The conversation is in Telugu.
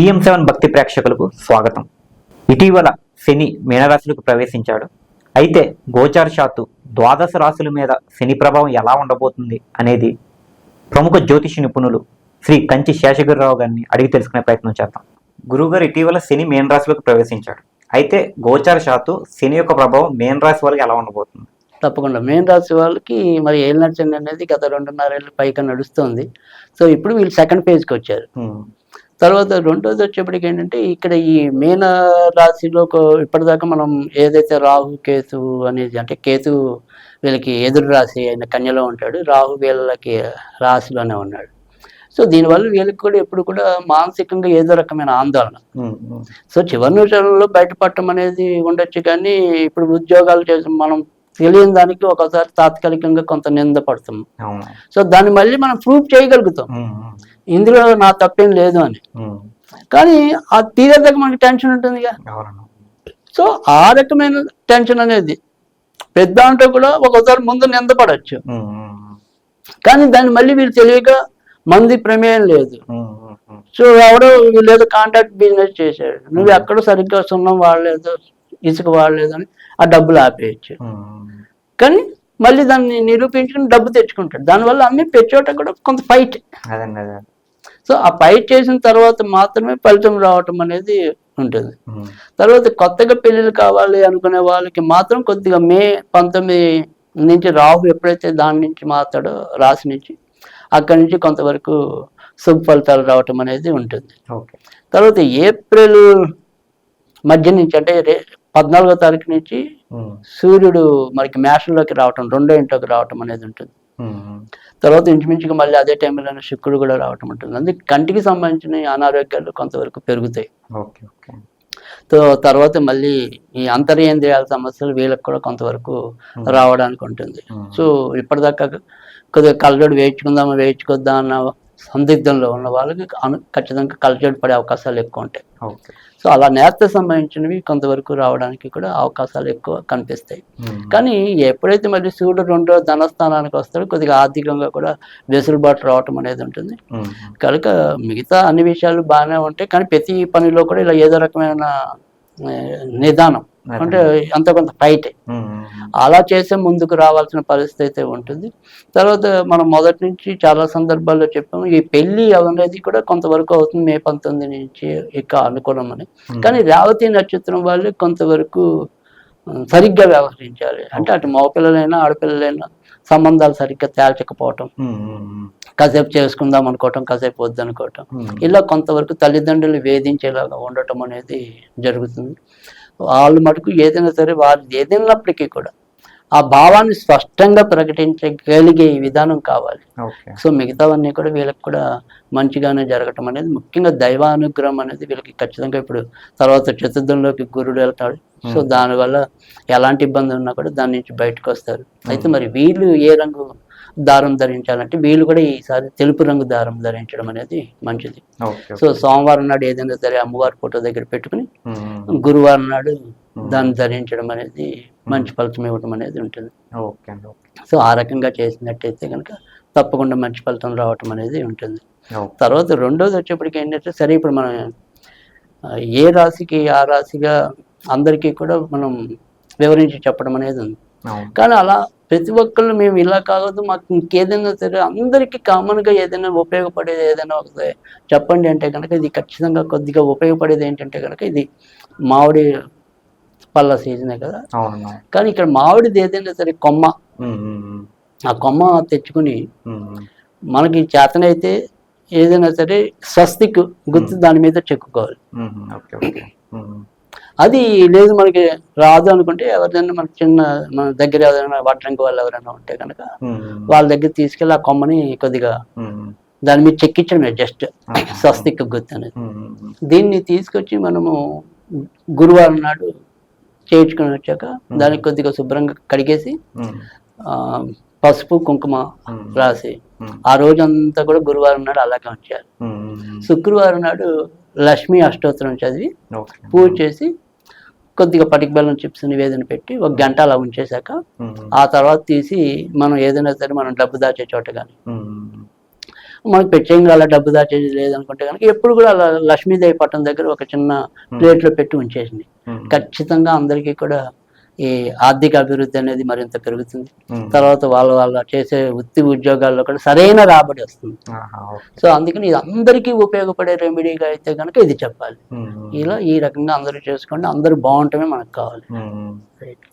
పిఎం సెవెన్ భక్తి ప్రేక్షకులకు స్వాగతం. ఇటీవల శని మీనరాశులకు ప్రవేశించాడు. అయితే గోచారశాత్తు ద్వాదశ రాశుల మీద శని ప్రభావం ఎలా ఉండబోతుంది అనేది ప్రముఖ జ్యోతిష నిపుణులు శ్రీ కంచి శేషగిరిరావు గారిని అడిగి తెలుసుకునే ప్రయత్నం చేద్దాం. గురువుగారు ఇటీవల శని మీన రాశిలోకి ప్రవేశించాడు. అయితే గోచార శాతు శని యొక్క ప్రభావం మీన రాశి వాళ్ళకి ఎలా ఉండబోతుంది? తప్పకుండా. మేన్ రాశి వాళ్ళకి మరి ఏలినచ్చండి అనేది గత రెండున్నర ఏళ్ళ పైగా నడుస్తుంది. సో ఇప్పుడు వీళ్ళు సెకండ్ పేజ్కి వచ్చారు. తర్వాత రెండోది వచ్చేప్పటికి ఏంటంటే ఇక్కడ ఈ మీన రాశిలో ఇప్పటిదాకా మనం ఏదైతే రాహు కేతు అనేది అంటే కేతు వీళ్ళకి ఎదురు రాశి అయిన కన్యలో ఉంటాడు. రాహు వీళ్ళకి రాశిలోనే ఉన్నాడు. సో దీనివల్ల వీళ్ళకి కూడా ఎప్పుడు కూడా మానసికంగా ఏదో రకమైన ఆందోళన. సో చివరి నిమిషంలో బయటపడటం అనేది ఉండొచ్చు కానీ ఇప్పుడు ఉద్యోగాలు చేసి మనం తెలియని దానికి ఒకసారి తాత్కాలికంగా కొంత నింద పడుతాం. సో దాన్ని మళ్ళీ మనం ప్రూఫ్ చేయగలుగుతాం. ఇందులో నా తప్పేం లేదు అని. కానీ ఆ తీరేదాకా మనకి టెన్షన్ ఉంటుందిగా. అవును సో ఆ రకమైన టెన్షన్ అనేది పెద్ద అంటే కూడా ఒకసారి ముందు నిందపడచ్చు. కానీ దాన్ని మళ్ళీ వీళ్ళు తెలియక మంది ప్రమేయం లేదు. సో ఎవడో వీళ్ళేదో కాంట్రాక్ట్ బిజినెస్ చేశాడు. నువ్వు ఎక్కడ సరిగ్గా సున్నం వాడలేదు ఇసుక వాడలేదు అని ఆ డబ్బులు ఆపేయచ్చు. కానీ మళ్ళీ దాన్ని నిరూపించుకుని డబ్బు తెచ్చుకుంటాడు. దానివల్ల అన్ని పెచ్చోట కూడా కొంత ఫైట్ సో ఆ ఫైట్ చేసిన తర్వాత మాత్రమే ఫలితం రావటం అనేది ఉంటుంది. తర్వాత కొత్తగా పెళ్ళిళ్ళు కావాలి అనుకునే వాళ్ళకి మాత్రం కొద్దిగా మే పంతొమ్మిది నుంచి రాహు ఎప్పుడైతే దాని నుంచి మాట్లాడో రాశి నుంచి అక్కడి నుంచి కొంతవరకు శుభ ఫలితాలు రావటం అనేది ఉంటుంది. తర్వాత ఏప్రిల్ మధ్య నుంచి అంటే పద్నాలుగో తారీఖు నుంచి సూర్యుడు మనకి మేషంలోకి రావటం రెండో ఇంట్లోకి రావటం అనేది ఉంటుంది. తర్వాత ఇంచుమించుగా మళ్ళీ అదే టైంలోనే శుక్రుడు కూడా రావటం ఉంటుంది. అందుకే కంటికి సంబంధించిన అనారోగ్యాలు కొంతవరకు పెరుగుతాయి. సో తర్వాత మళ్ళీ ఈ అంతర్యేంద్రియాల సమస్యలు వీళ్ళకి కూడా కొంతవరకు రావడానికి ఉంటుంది. సో ఇప్పటిదాకా కొద్దిగా కలజోడు వేయించుకుందామా వేయించుకొద్దాం అన్న సందిగ్ధంలో ఉన్న వాళ్ళకి అను- ఖచ్చితంగా కలజోడు పడే అవకాశాలు ఎక్కువ ఉంటాయి. సో అలా నేత సంబంధించినవి కొంతవరకు రావడానికి కూడా అవకాశాలు ఎక్కువ కనిపిస్తాయి. కానీ ఎప్పుడైతే మళ్ళీ సూర్యుడు రెండో ధనస్థానానికి వస్తాడో కొద్దిగా ఆర్థికంగా కూడా వెసులుబాటు రావటం అనేది ఉంటుంది. కనుక మిగతా అన్ని విషయాలు బాగానే ఉంటాయి. కానీ ప్రతి పనిలో కూడా ఇలా ఏదో రకమైన నిదానం. అంటే అంత కొంత ఫైట్ అలా చేసే ముందుకు రావాల్సిన పరిస్థితి అయితే ఉంటుంది. తర్వాత మనం మొదటి నుంచి చాలా సందర్భాల్లో చెప్పాము ఈ పెళ్ళి అనేది కూడా కొంతవరకు అవుతుంది మే పంతొమ్మిది నుంచి ఇక అనుకూలం అని. ఉమ్, కానీ రేవతి నక్షత్రం వాళ్ళు కొంతవరకు సరిగ్గా వ్యవహరించాలి. అంటే అటు మగపిల్లలైనా ఆడపిల్లలైనా సంబంధాలు సరిగ్గా తేల్చకపోవటం. కాసేపు చేసుకుందాం అనుకోవటం కాసేపు వద్దనుకోవటం ఉమ్, ఇలా కొంతవరకు తల్లిదండ్రులు వేధించేలాగా ఉండటం అనేది జరుగుతుంది. వాళ్ళు మటుకు ఏదైనా సరే వాళ్ళు ఏదైనప్పటికీ కూడా ఆ భావాన్ని స్పష్టంగా ప్రకటించగలిగే విధానం కావాలి. సో మిగతావన్నీ కూడా వీళ్ళకి కూడా మంచిగానే జరగటం అనేది ముఖ్యంగా దైవానుగ్రహం అనేది వీళ్ళకి ఖచ్చితంగా ఇప్పుడు తర్వాత చతుర్థంలోకి గురుడు వెళ్తాడు. So Hmm. దానివల్ల ఎలాంటి ఇబ్బంది ఉన్నా కూడా దాని నుంచి బయటకు వస్తారు. అయితే మరి వీళ్ళు ఏ రంగు దారం ధరించాలంటే వీళ్ళు కూడా ఈసారి తెలుపు రంగు దారం ధరించడం అనేది మంచిది. సో సోమవారం నాడు ఏదైనా సరే అమ్మవారి ఫోటో దగ్గర పెట్టుకుని గురువారం నాడు దాన్ని ధరించడం అనేది మంచి ఫలితం ఇవ్వడం అనేది ఉంటుంది. సో ఆ రకంగా చేసినట్టయితే కనుక తప్పకుండా మంచి ఫలితం రావటం అనేది ఉంటుంది. తర్వాత రెండోది వచ్చేప్పటికి ఏంటంటే సరే ఇప్పుడు మనం ఏ రాశికి ఆ రాశిగా అందరికీ కూడా మనం వివరించి చెప్పడం అనేది ఉంది. కానీ అలా ప్రతి ఒక్కళ్ళు మేము ఇలా కాదు మాకు ఇంకేదైనా సరే అందరికీ కామన్గా ఏదైనా ఉపయోగపడేది ఏదైనా ఒకటి. చెప్పండి అంటే కనుక ఇది ఖచ్చితంగా కొద్దిగా ఉపయోగపడేది ఏంటంటే కనుక ఇది మామిడి పళ్ళ సీజనే కదా. కానీ ఇక్కడ మామిడిది ఏదైనా సరే కొమ్మ. ఆ కొమ్మ తెచ్చుకుని మనకి చేతనైతే ఏదైనా సరే స్వస్తిక్ గుర్తు దాని మీద చెక్కుకోవాలి. అది లేదు మనకి రాదు అనుకుంటే ఎవరిదైనా మన చిన్న మన దగ్గర ఎవరైనా వడ్రంగి వాళ్ళు ఎవరైనా ఉంటే కనుక వాళ్ళ దగ్గర తీసుకెళ్ళి ఆ కొమ్మని కొద్దిగా దాని మీద చెక్కించడమే జస్ట్ స్వస్తిక్ గుర్తు అనేది. దీన్ని తీసుకొచ్చి మనము గురువారం నాడు చేయించుకొని వచ్చాక దానికి కొద్దిగా శుభ్రంగా కడిగేసి పసుపు కుంకుమ రాసి ఆ రోజంతా కూడా గురువారం నాడు అలాగే ఉమ్, శుక్రవారం నాడు లక్ష్మీ అష్టోత్తరం చదివి పూజ చేసి కొద్దిగా పటిక బెల్లం చిప్స్ నివేదన పెట్టి ఒక గంట అలా ఉంచేశాక ఆ తర్వాత తీసి మనం ఏదైనా సరే మనం డబ్బు దాచే చోట కానీ మనకి ప్రత్యేకంగా అలా డబ్బు దాచేది లేదనుకుంటే కనుక ఎప్పుడు కూడా అలా లక్ష్మీదేవి పట్టణం దగ్గర ఒక చిన్న ప్లేట్లో పెట్టి ఉంచేసింది. ఖచ్చితంగా అందరికీ కూడా ఈ ఆర్థిక అభివృద్ధి అనేది మరింత పెరుగుతుంది. తర్వాత వాళ్ళ వాళ్ళ చేసే వృత్తి ఉద్యోగాల్లో కూడా సరైన రాబడి వస్తుంది. సో అందుకని ఇది అందరికీ ఉపయోగపడే రెమెడీగా అయితే కనుక ఇది చెప్పాలి ఇలా ఈ రకంగా అందరూ చేసుకోండి అందరూ బాగుంటమే మనకు కావాలి. రైట్